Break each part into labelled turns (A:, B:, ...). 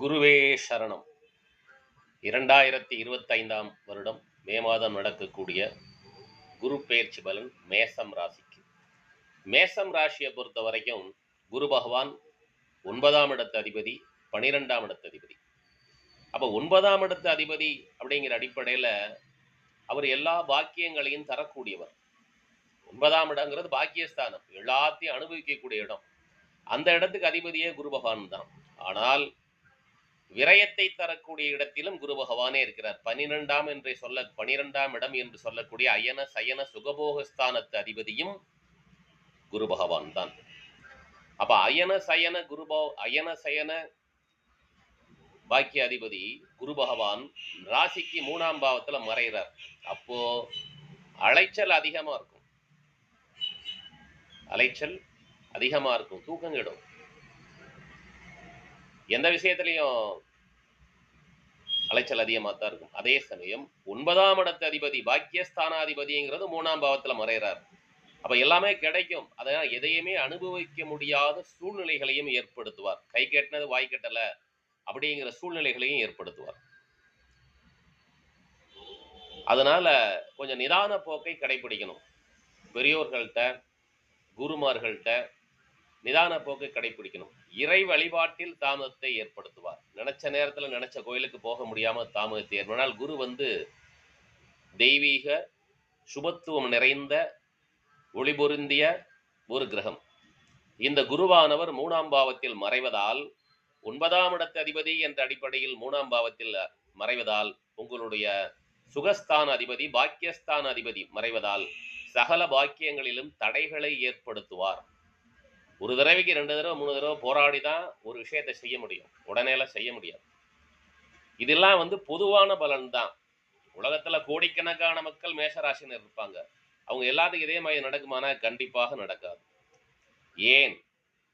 A: குருவே சரணம். இரண்டாயிரத்தி இருபத்தைந்தாம் வருடம் மே மாதம் நடக்கக்கூடிய குரு பெயர்ச்சி பலன் மேசம் ராசிக்கு. மேசம் ராசியை பொறுத்த வரைக்கும் குரு பகவான் ஒன்பதாம் இடத்து அதிபதி பனிரெண்டாம் இடத்து அதிபதி. அப்போ ஒன்பதாம் இடத்து அதிபதி அப்படிங்கிற அடிப்படையில் அவர் எல்லா பாக்கியங்களையும் தரக்கூடியவர். ஒன்பதாம் இடங்கிறது பாக்கியஸ்தானம். எல்லாத்தையும் அனுபவிக்கக்கூடிய இடம். அந்த இடத்துக்கு அதிபதியே குரு பகவான் தான். ஆனால் விரயத்தை தரக்கூடிய இடத்திலும் குரு பகவானே இருக்கிறார். பனிரெண்டாம் என்று சொல்ல பனிரெண்டாம் இடம் என்று சொல்லக்கூடிய அயன சயன சுகபோகஸ்தானத்து அதிபதியும் குரு பகவான் தான். அப்ப அயன சயன குருபோ அயன சயன பாக்கிய அதிபதி குரு பகவான் ராசிக்கு மூணாம் பாவத்துல மறைகிறார். அப்போ அலைச்சல் அதிகமா இருக்கும். அலைச்சல் அதிகமா இருக்கும். தூக்கம் கெடும் எந்த விஷயத்திலையும் அலைச்சல் அதிகமாக தான் இருக்கும். அதே சமயம் ஒன்பதாம் இடத்து அதிபதி பாக்கியஸ்தானாதிபதிங்கிறது மூணாம் பாவத்துல மறைகிறார் அப்ப எல்லாமே கிடைக்கும். அதனால் எதையுமே அனுபவிக்க முடியாத சூழ்நிலைகளையும் ஏற்படுத்துவார். கை கட்டினது வாய் கட்டலை அப்படிங்கிற சூழ்நிலைகளையும் ஏற்படுத்துவார். அதனால கொஞ்சம் நிதான போக்கை கடைபிடிக்கணும் பெரியோர்கள்ட்ட குருமார்கள்ட்ட நிதான போக்கை கடைபிடிக்கணும் இறை வழிபாட்டில் தாமதத்தை ஏற்படுத்துவார். நினைச்ச நேரத்தில் நினைச்ச கோயிலுக்கு போக முடியாம தாமதத்தை ஏற்படால் குரு வந்து தெய்வீக சுபத்துவம் நிறைந்த ஒளிபொருந்திய ஒரு கிரகம். இந்த குருவானவர் மூணாம் பாவத்தில் மறைவதால் ஒன்பதாம் இடத்து அதிபதி என்ற அடிப்படையில் மூணாம் பாவத்தில் மறைவதால் உங்களுடைய சுகஸ்தான அதிபதி பாக்கியஸ்தான அதிபதி மறைவதால் சகல பாக்கியங்களிலும் தடைகளை ஏற்படுத்துவார். ஒரு தடவைக்கு ரெண்டு தடவை மூணு தடவை போராடி தான் ஒரு விஷயத்தை செய்ய முடியும். உடனேலாம் செய்ய முடியாது. இதெல்லாம் வந்து பொதுவான பலன் தான் உலகத்துல கோடிக்கணக்கான மக்கள் மேஷராசினர் இருப்பாங்க. அவங்க எல்லாத்துக்கும் இதே மாதிரி நடக்குமானா கண்டிப்பாக நடக்காது. ஏன்?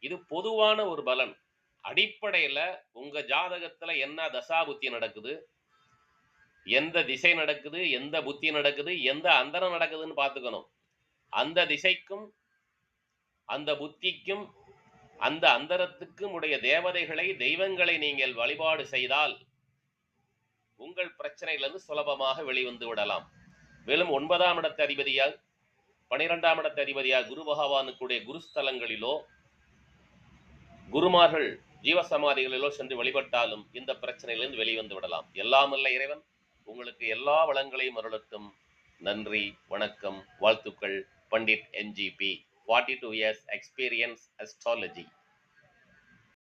A: இது பொதுவான ஒரு பலன். அடிப்படையில உங்க ஜாதகத்துல என்ன தசா புத்தி நடக்குது? எந்த திசை நடக்குது? எந்த புத்தி நடக்குது? எந்த அந்தரம் நடக்குதுன்னு பார்த்துக்கணும். அந்த திசைக்கும் அந்த புத்திக்கும் அந்த அந்தரத்துக்கும் உடைய தேவதைகளை தெய்வங்களை நீங்கள் வழிபாடு செய்தால் உங்கள் பிரச்சனையிலிருந்து சுலபமாக வெளிவந்து விடலாம். மேலும் ஒன்பதாம் இடத்து அதிபதியால் பனிரெண்டாம் இடத்த அதிபதியாக குரு பகவானுக்குடைய குருஸ்தலங்களிலோ குருமார்கள் ஜீவசமாதிகளிலோ சென்று வழிபட்டாலும் இந்த பிரச்சனையிலிருந்து வெளிவந்து விடலாம். எல்லாம் அல்ல இறைவன் உங்களுக்கு எல்லா வளங்களையும் அருளட்டும். நன்றி வணக்கம் வாழ்த்துக்கள் Pandit NGB. 42 years experience astrology